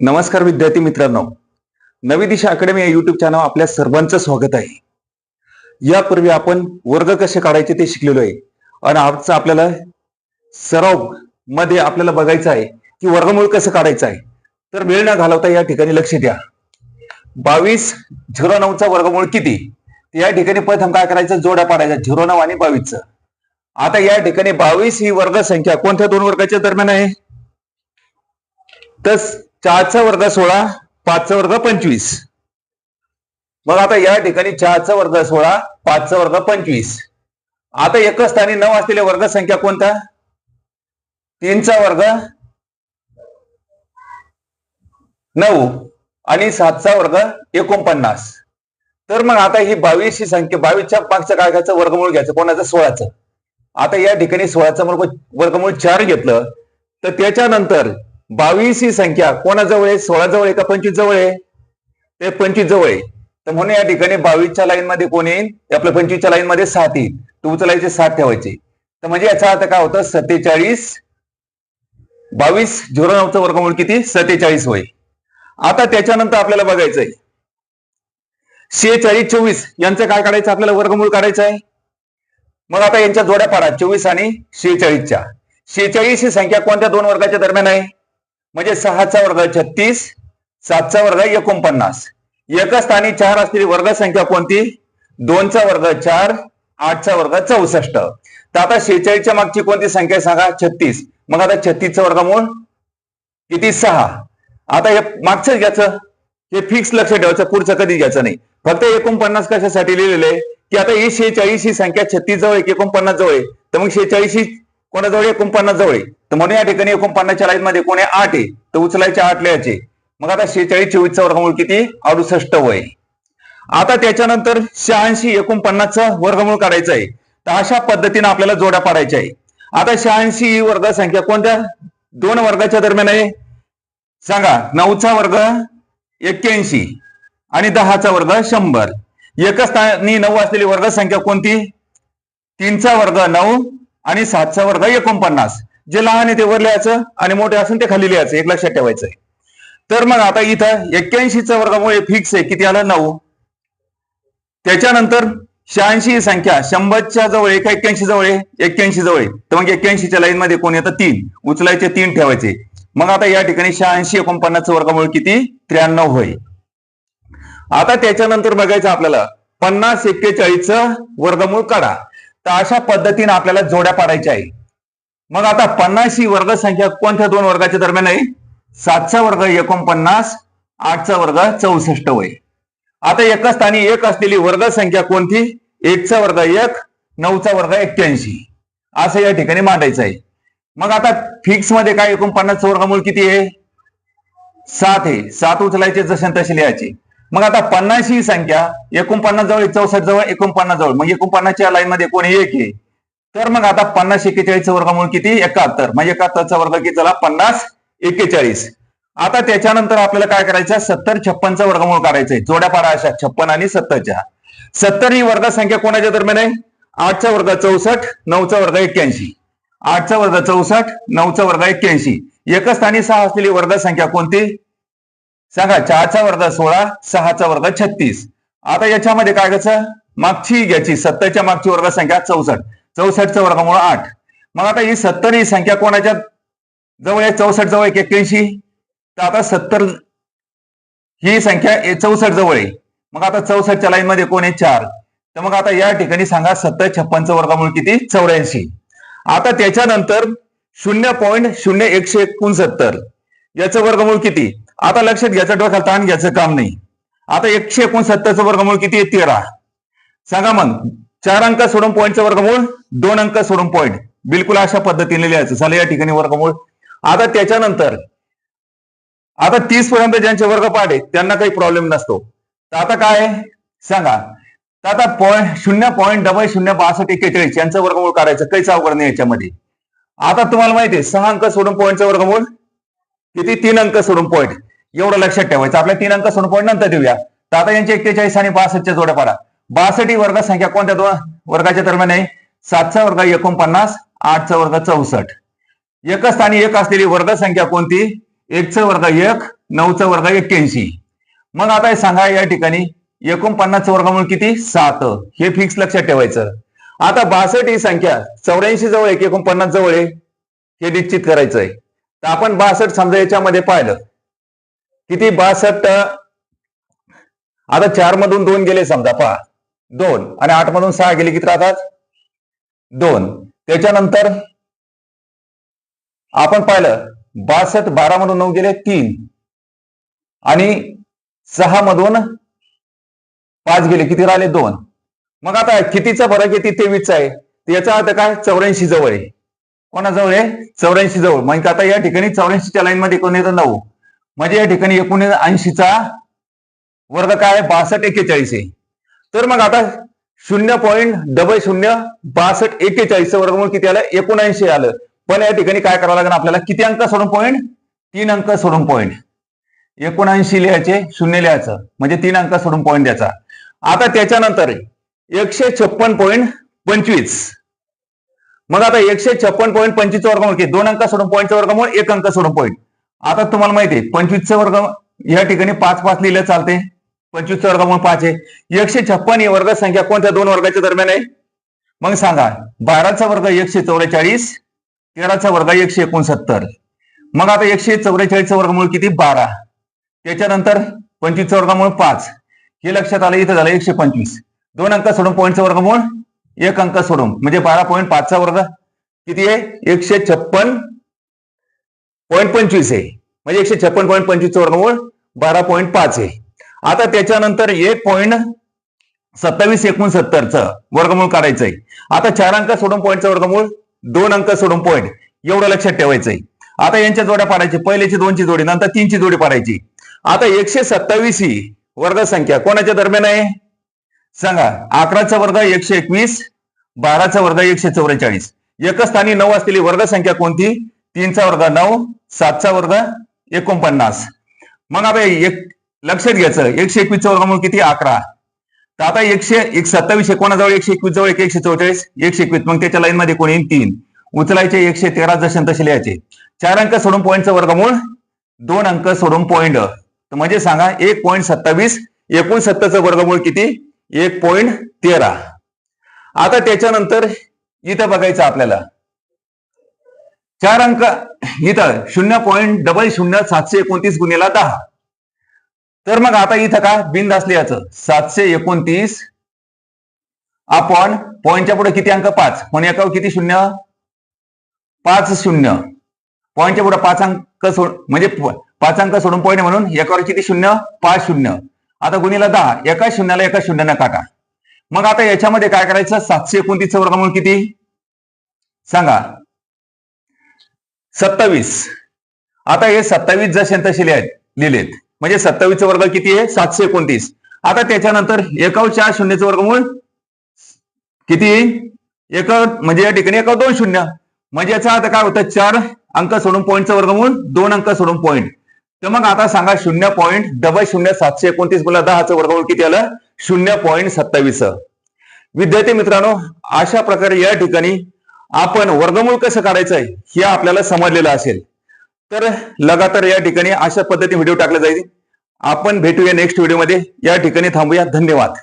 नमस्कार विद्यार्थी मित्रांनो. नवी दिशा अकॅडमी या युट्यूब चॅनल आपल्या सर्वांचं स्वागत आहे. यापूर्वी आपण वर्ग कसे काढायचे ते शिकलेलो आहे आणि आजचं आपल्याला सरावमध्ये आपल्याला बघायचं आहे की वर्गमूळ कसं काढायचं आहे. तर वेळ न घालवता या ठिकाणी लक्ष द्या. बावीस झिरो नऊचा वर्गमूळ किती? या ठिकाणी प्रथम काय करायचं? जोड्या पाडायचा झिरो नऊ आणि बावीसचं. आता या ठिकाणी बावीस ही वर्ग संख्या कोणत्या दोन वर्गाच्या दरम्यान आहे? तर चारचा वर्ग सोळा पाचचा वर्ग पंचवीस. मग आता या ठिकाणी चारचा वर्ग सोळा पाचचा वर्ग पंचवीस. आता एकच स्थानी नऊ असलेल्या वर्ग संख्या कोणता? तीनचा वर्ग नऊ आणि सातचा वर्ग एकोणपन्नास. तर मग आता ही बावीस ही संख्या बावीसच्या मागचं काय घ्यायचं वर्गमूळ घ्यायचं कोणाचं? सोळाचं. आता या ठिकाणी सोळाचं वर्गमूळ चार घेतलं तर त्याच्यानंतर बावीस ही संख्या कोणाजवळ आहे? सोळा जवळ आहे का पंचवीस जवळ आहे? ते पंचवीस जवळ आहे. तर म्हणून या ठिकाणी बावीसच्या लाईन मध्ये कोण येईल? ते आपल्या पंचवीसच्या लाईन मध्ये सात येईल. तर उचलायचे सात ठेवायचे. तर म्हणजे याचा अर्थ काय होतं? सत्तेचाळीस बावीस झिरो नऊचं वर्गमूळ किती? सत्तेचाळीस होय आता त्याच्यानंतर आपल्याला बघायचंय शेचाळीस चोवीस यांचं काय काढायचं? आपल्याला वर्गमूळ काढायचं आहे. मग आता यांच्या जोड्या पाडा. चोवीस आणि शेचाळीसच्या शेचाळीस ही संख्या कोणत्या दोन वर्गाच्या दरम्यान आहे? म्हणजे सहाचा वर्ग छत्तीस सातचा वर्ग एकोणपन्नास. एका स्थानी चार असलेली वर्ग संख्या कोणती? दोनचा वर्ग चार आठचा वर्ग चौसष्ट. तर आता शेहेचाळीसच्या मागची कोणती संख्या सांगा? छत्तीस. मग आता छत्तीसचा वर्गमूळ किती? सहा. आता हे मागचं घ्यायचं. हे फिक्स लक्ष ठेवायचं. पुढचं कधी घ्यायचं नाही. फक्त एकोणपन्नास कशासाठी लिहिलेलं आहे? की आता ही शेहेचाळीस ही संख्या छत्तीस जवळ एकोणपन्नास जवळ आहे? तर मग शेहेचाळीस ही कोणाजवळ एकोणपन्नास जवळ आहे. तर म्हणून या ठिकाणी एकोणपन्नासच्या लाईन मध्ये कोणी आठ आहे. तर उचलायचे आठ लिहायचे. मग आता शेहेचाळीस चोवीसचा वर्गमूळ किती? अडुसष्ट वय. आता त्याच्यानंतर शहाऐंशी एकोणपन्नासचं वर्गमूळ काढायचं आहे. तर अशा पद्धतीने आपल्याला जोड्या पाडायच्या आहे. आता शहाऐंशी ही वर्ग संख्या कोणत्या? दोन वर्गाच्या दरम्यान आहे. सांगा. नऊचा वर्ग एक्क्याऐंशी आणि दहाचा वर्ग शंभर. एकच स्थानी नऊ असलेली वर्ग संख्या कोणती? तीनचा वर्ग नऊ आणि सातचा वर्ग एकोणपन्नास. जे लहान आहे ते वर लिहायचं आणि मोठे असून ते खाली लिहायचं एक लक्षात ठेवायचंय. तर मग आता इथं एक्क्याऐंशीचा वर्गामुळे फिक्स आहे किती आलं? नऊ. त्याच्यानंतर शहाऐंशी ही संख्या शंभरच्या जवळ एका एक्क्याऐंशी जवळ आहे? एक्क्याऐंशी जवळ आहे. तर मग एक्क्याऐंशीच्या लाईन मध्ये कोण येतं? तीन. उचलायचे तीन ठेवायचे. मग आता या ठिकाणी शहाऐंशी एकोणपन्नासचं वर्गमूळ किती? त्र्याण्णव होय. आता त्याच्यानंतर बघायचं आपल्याला पन्नास एक्केचाळीसचं वर्गमूळ काढा. तर अशा पद्धतीने आपल्याला जोड्या पाडायच्या आहे मग आता पन्नास ही वर्ग संख्या कोणत्या दोन वर्गाच्या दरम्यान आहे? सातचा वर्ग एकोणपन्नास आठचा वर्ग चौसष्ट वय. आता एका स्थानी एक असलेली वर्ग संख्या कोणती? एकचा वर्ग एक नऊचा वर्ग एक्क्याऐंशी. असं या ठिकाणी मांडायचं आहे. मग आता फिक्समध्ये काय एकोणपन्नासचं वर्गमूल किती आहे? सात आहे. सात उचलायचे जसे तसे लिहायचे. मग आता पन्नास ही संख्या एकोणपन्नास जवळ चौसष्ट जवळ एकोणपन्नास जवळ. मग एकोणपन्नासच्या लाईन मध्ये कोणी एक आहे. तर मग आता पन्नास एक्केचाळीसचं वर्गमूळ किती? एकाहत्तर. म्हणजे एकाहत्तरचा वर्ग किती झाला? पन्नास एक्केचाळीस. आता त्याच्यानंतर आपल्याला काय करायचं? सत्तर छप्पनचा वर्गमूळ करायचंय जोड्या पाडा अशा छप्पन आणि सत्तरच्या. सत्तर ही वर्गसंख्या कोणाच्या दरम्यान आहे? आठचा वर्ग चौसष्ट नऊचा वर्ग एक्क्याऐंशी. आठचा वर्ग चौसष्ट नऊचा वर्ग एक्क्याऐंशी. एकच स्थानी सहा असलेली वर्गसंख्या कोणती? सांगा चारचा वर्ग सोळा सहाचा वर्ग छत्तीस. आता याच्यामध्ये काय करायचं मागची घ्यायची. सत्तरच्या मागची वर्गसंख्या चौसष्ट. चौसष्टचा वर्गमूळ आठ. मग आता ही सत्तर ही संख्या कोणाच्या? जवळ आहे चौसष्ट जवळ आहे एक्क्याऐंशी. तर आता सत्तर ही संख्या चौसष्ट जवळ आहे. मग आता चौसष्टच्या लाईन मध्ये कोण आहे? चार. तर मग आता या ठिकाणी सांगा सत्तर छप्पनचं वर्गमूळ किती? चौऱ्याऐंशी. आता त्याच्यानंतर शून्य पॉईंट शून्य एकशे एकोणसत्तर. याचं वर्गमूळ किती? आता लक्षात घ्यायचं डोक्याला ताण घ्यायचं काम नाही. आता एकशे एकोणसत्तरचं वर्गमूळ किती आहे? तेरा. सांगा मग. चार अंक सोडून पॉईंटचं वर्गमूळ दोन अंक सोडून पॉईंट बिलकुल अशा पद्धतीने लिहायचं. झालं या ठिकाणी वर्गमूळ. आता त्याच्यानंतर आता तीस पर्यंत ज्यांचे वर्ग पाडे त्यांना काही प्रॉब्लेम नसतो. तर आता काय सांगा. तर आता पॉईंट शून्य पॉईंट डबल शून्य बासष्ट एक्केचाळीस यांचं वर्गमूळ काढायचं. काहीच अवघड नाही याच्यामध्ये. आता तुम्हाला माहिती आहे सहा अंक सोडून पॉईंटचं वर्गमूळ किती? तीन अंक सोडून पॉईंट एवढं लक्षात ठेवायचं. आपल्या तीन अंक सोडून पॉईंट नंतर देऊया. तर आता यांचे एक्केचाळीस आणि बासष्टच्या जोड्या पाडा. बासठी ही वर्ग संख्या कोणत्या दोन? वर्गाच्या दरम्यान आहे. सातचा वर्ग एकोणपन्नास आठचा वर्ग चौसष्ट. एकस्थानी एक असलेली वर्ग संख्या कोणती? एकचा वर्ग एक नऊचा वर्ग एक्क्याऐंशी. मग आता हे सांगा या ठिकाणी एकोणपन्नासचं वर्गमूळ किती? सात. हे फिक्स लक्षात ठेवायचं. आता बासष्ट ही संख्या चौऱ्याऐंशी जवळ एक एकोणपन्नास जवळ आहे? हे निश्चित करायचं आहे तर आपण बासष्ट समजा याच्यामध्ये पाहिलं. किती? बासष्ट. आता चार मधून दोन गेले समजा पहा. दोन. आणि आठ मधून सहा गेले किती राहतात? दोन. त्याच्यानंतर आपण पाहिलं बासष्ट बारा मधून नऊ गेले तीन. आणि सहा मधून पाच गेले किती राहिले? दोन. मग आता कितीचा फरक आहे? ती तेवीसचा आहे. याचा अर्थ काय? चौऱ्याऐंशी जवळ आहे. कोणाजवळ आहे? चौऱ्याऐंशी जवळ. म्हणजे आता या ठिकाणी चौऱ्याऐंशीच्या लाईन मध्ये एकूण येतं? नऊ. म्हणजे या ठिकाणी एकोणीस ऐंशीचा वर्ग काय? बासष्ट एक्केचाळीस आहे. तर मग आता शून्य पॉईंट डबल शून्य बासष्ट एक्केचाळीसचं वर्गमूळ किती आलं? एकोणऐंशी आलं. पण या ठिकाणी काय करावं लागेल आपल्याला? किती अंक सोडून पॉईंट तीन अंक सोडून पॉईंट एकोणऐंशी लिहायचे शून्य लिहायचं. म्हणजे तीन अंक सोडून पॉईंट द्यायचा. आता त्याच्यानंतर एकशे छप्पन पॉईंट पंचवीस. मग आता एकशे छप्पन पॉईंट पंचवीस वर्गमूळ किती? दोन अंक सोडून पॉईंटचं वर्गमूळ एक अंक सोडून पॉईंट आता तुम्हाला माहिती आहे पंचवीसचं वर्ग या ठिकाणी पाच पाच लिहिलं चालते पंचवीसचं मग पाच आहे. एकशे छप्पन ही वर्ग संख्या कोणत्या दोन वर्गाच्या दरम्यान आहे? मग सांगा बाराचा वर्ग एकशे चौवेचाळीस तेराचा वर्ग एकशे एकोणसत्तर. मग आता एकशे चौवेचाळीसचा वर्गमूळ किती? बारा. त्याच्यानंतर पंचवीसचा वर्गमूळ पाच. हे लक्षात आलं इथं झालं एकशे पंचवीस. दोन अंक सोडून पॉईंटचं वर्गमूळ एक अंक सोडून. म्हणजे बारा पॉईंट पाचचा वर्ग किती आहे? एकशे छप्पन पॉईंट पंचवीस आहे. म्हणजे एकशे छप्पन पॉईंट पंचवीसचं वर्गमूळ बारा पॉईंट पाच आहे. आता त्याच्यानंतर एक पॉईंट सत्तावीस एकोणसत्तरचं वर्गमूळ काढायचं आहे आता चार अंक सोडून पॉईंटचं वर्गमूळ दोन अंक सोडून पॉईंट एवढं लक्षात ठेवायचं आहे आता यांच्या जोड्या पाडायची पहिल्याची दोनची जोडी नंतर तीनची जोडी पाडायची. आता एकशे सत्तावीस ही वर्ग संख्या कोणाच्या दरम्यान आहे? सांगा. अकराचा वर्ग एकशे एकवीस बाराचा वर्ग एकशे चौवेचाळीस. एकच स्थानी नऊ असलेली वर्ग संख्या कोणती? तीनचा वर्ग नऊ सातचा वर्ग एकोणपन्नास. मग आता एक लक्षात घ्यायचं. एकशे एकवीसचा वर्गमूळ किती? अकरा. तर आता एकशे एक सत्तावीस एकोणाजवळ एकशे एकवीस जवळ? एक एकशे चौवेचाळीस एकशे एकवीस. मग त्याच्या लाईन मध्ये कोणी येईल? तीन. उचलायचे एकशे तेरा जशन तसे लिहायचे. चार अंक सोडून पॉईंटचं वर्गमूळ दोन अंक सोडून पॉईंट तर म्हणजे सांगा एक पॉईंट सत्तावीस एकोणसत्तरचं वर्गमूळ किती? एक पॉईंट तेरा. आता त्याच्यानंतर इथं बघायचं आपल्याला. चार अंक इथं शून्य पॉईंट डबल शून्य सातशे एकोणतीस गुन्हेला दहा. तर मग आता इथं काय बिंद असले सातशे एकोणतीस आपण पॉईंटच्या पुढे किती अंक? पाच. म्हणून एकावर किती? शून्य. पाच शून्य. पॉईंटच्या पुढे पाच अंक सोड म्हणजे पाच अंक सोडून पॉईंट म्हणून एकावर किती? शून्य. पाच शून्य. आता गुणीला दहा. एका शून्याला एका शून्यानं काटा. मग आता याच्यामध्ये काय करायचं? सातशे एकोणतीसचं वर्गमूळ किती? सांगा. सत्तावीस. आता हे सत्तावीस जसे तसे लिहिलेत. म्हणजे सत्तावीसचा वर्ग किती आहे? सातशे एकोणतीस. आता त्याच्यानंतर एकावर चार शून्यचं वर्गमूळ किती? एक म्हणजे या ठिकाणी एकाव दोन शून्य. म्हणजे याचा आता काय होतं? चार अंक सोडून पॉईंटचं वर्गमूळ दोन अंक सोडून पॉईंट तर मग आता सांगा शून्य पॉईंट डबल शून्य सातशे एकोणतीस बोला दहाचं वर्गमूळ किती आलं? शून्य पॉईंट सत्तावीस विद्यार्थी मित्रांनो अशा प्रकारे या ठिकाणी आपण वर्गमूळ कसं काढायचं हे आपल्याला समजलेलं असेल. तर लगातार या ठिकाणी अशा पद्धतीने व्हिडिओ टाकला जाईल. आपण भेटूया नेक्स्ट व्हिडिओमध्ये या ठिकाणी थांबूया. धन्यवाद.